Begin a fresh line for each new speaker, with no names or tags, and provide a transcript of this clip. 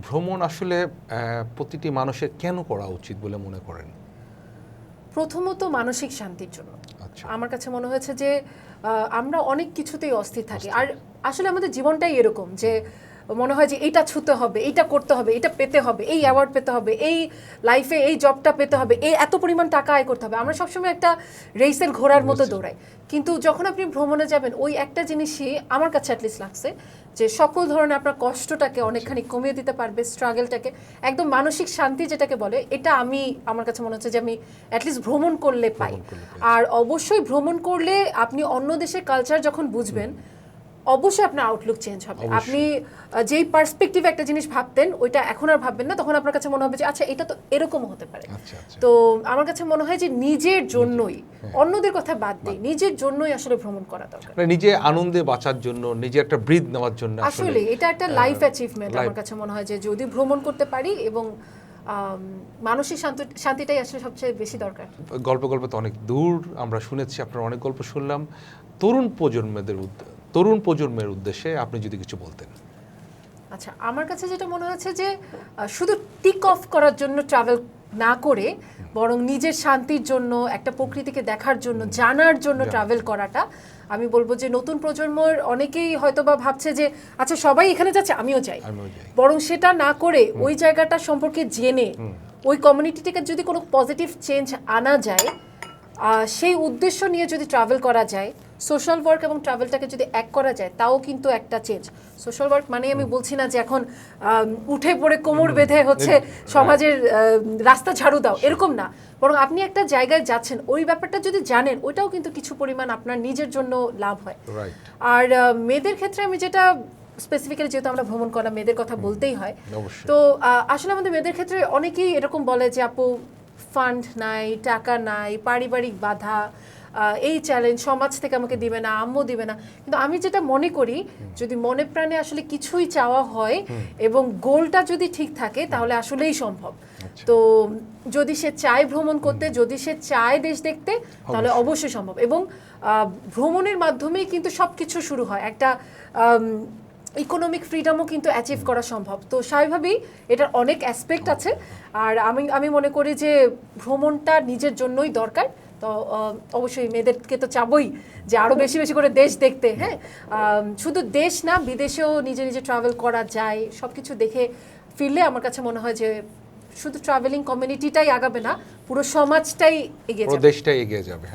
ভ্রমণ আসলে আহ, প্রতিটি মানুষের কেন করা উচিত বলে মনে করেন?
প্রথমত মানসিক শান্তির জন্য।
আচ্ছা।
আমার কাছে মনে হয়েছে যে আহ, আমরা অনেক কিছুতেই অস্থির থাকি। আর আসলে আমাদের জীবনটাই এরকম যে মনে হয় যে এইটা ছুতে হবে এইটা করতে হবে এটা পেতে হবে এই অ্যাওয়ার্ড পেতে হবে এই লাইফে এই জবটা পেতে হবে এই এত পরিমাণ টাকা আয় করতে হবে। আমরা সবসময় একটা রেসের ঘোড়ার মতো দৌড়াই। কিন্তু যখন আপনি ভ্রমণে যাবেন ওই একটা জিনিসই আমার কাছে অ্যাটলিস্ট লাগছে যে সকল ধরনের আপনার কষ্টটাকে অনেকখানি কমিয়ে দিতে পারবে স্ট্রাগলটাকে একদম মানসিক শান্তি যেটাকে বলে এটা আমি আমার কাছে মনে হচ্ছে যে আমি অ্যাটলিস্ট ভ্রমণ করলে পাই। আর অবশ্যই ভ্রমণ করলে আপনি অন্য দেশের কালচার যখন বুঝবেন অবশ্যই আপনার আউটলুক চেঞ্জ হবে। আপনি যেই পার্সপেক্টিভ একটা জিনিস ভাবতেন ওইটা এখন আর ভাববেন না তখন আপনার কাছে মনে হবে যে আচ্ছা এটা তো এরকমও হতে পারে।
আচ্ছা আচ্ছা।
তো আমার কাছে মনে হয় যে নিজের জন্যই অন্যদের কথা বাদ দিই নিজের জন্যই আসলে ভ্রমণ করা দরকার।
মানে নিজে আনন্দে বাঁচার জন্য নিজে একটা ব্রিথ নেওয়ার জন্য
আসলে এটা একটা লাইফ অ্যাচিভমেন্ট আমার কাছে মনে হয় যে যদি ভ্রমণ করতে পারি এবং মানসিক শান্তি শান্তিটাই আসলে সবচেয়ে বেশি দরকার।
গল্প গল্প তো অনেক দূর আমরা শুনেছি আপনার অনেক গল্প শুনলাম। তরুণ প্রজন্মদের তরুণ প্রজন্মের উদ্দেশ্যে আপনি যদি কিছু বলতেন।
আচ্ছা আমার কাছে যেটা মনে হচ্ছে যে শুধু টিক অফ করার জন্য ট্রাভেল না করে বরং নিজের শান্তির জন্য একটা প্রকৃতিকে দেখার জন্য জানার জন্য ট্রাভেল করাটা আমি বলব যে নতুন প্রজন্মর অনেকেই হয়তো বা ভাবছে যে আচ্ছা সবাই এখানে যাচ্ছে আমিও যাই। বরং সেটা না করে ওই জায়গাটা সম্পর্কে জেনে ওই কমিউনিটিটাকে যদি কোনো পজিটিভ চেঞ্জ আনা যায় সেই উদ্দেশ্য নিয়ে যদি ট্রাভেল করা যায় সোশ্যাল ওয়ার্ক এবং ট্রাভেলটাকে যদি এক করা যায় তাও কিন্তু একটা চেঞ্জ সোশ্যাল ওয়ার্ক মানে আমি বলছি না যে এখন উঠে পড়ে কোমর বেঁধে হচ্ছে সমাজের রাস্তা ঝাড়ু দাও। এরকম না। বরং আপনি একটা জায়গায় যাচ্ছেন ওই ব্যাপারটা যদি জানেন ওইটাও কিন্তু কিছু পরিমাণ আপনার নিজের জন্য লাভ হয়। আর মেয়েদের ক্ষেত্রে আমি যেটা স্পেসিফিক্যালি যেহেতু আমরা ভ্রমণ করা মেয়েদের কথা বলতেই হয় তো আসলে আমাদের মেয়েদের ক্ষেত্রে অনেকেই এরকম বলে যে আপু ফান্ড নাই টাকা নাই পারিবারিক বাধা এই চ্যালেঞ্জ সমাজ থেকে আমাকে দিবে না আম্মু দিবে না। কিন্তু আমি যেটা মনে করি যদি মনে প্রাণে আসলে কিছুই চাওয়া হয় এবং গোলটা যদি ঠিক থাকে তাহলে আসলেই সম্ভব।
আচ্ছা।
তো যদি সে চায় ভ্রমণ করতে যদি সে চায় দেশ দেখতে তাহলে অবশ্যই। সম্ভব। এবং ভ্রমণের মাধ্যমেই কিন্তু সব কিছু শুরু হয়। একটা ইকোনমিক ফ্রিডমও কিন্তু অ্যাচিভ করা সম্ভব। তো স্বাভাবিকভাবেই এটার অনেক অ্যাসপেক্ট আছে। আর আমি আমি মনে করি যে ভ্রমণটা নিজের জন্যই দরকার। তো অবশ্যই মেয়েদেরকে তো চাবই যে আরও বেশি বেশি করে দেশ দেখতে হ্যাঁ? শুধু দেশ না, বিদেশেও নিজে নিজে ট্রাভেল করা যায় সব কিছু দেখে ফিরলে আমার কাছে মনে হয় যে শুধু ট্রাভেলিং কমিউনিটিটাই আগাবে না, পুরো সমাজটাই এগিয়ে যাবে।
দেশটাই এগিয়ে যাবে হ্যাঁ।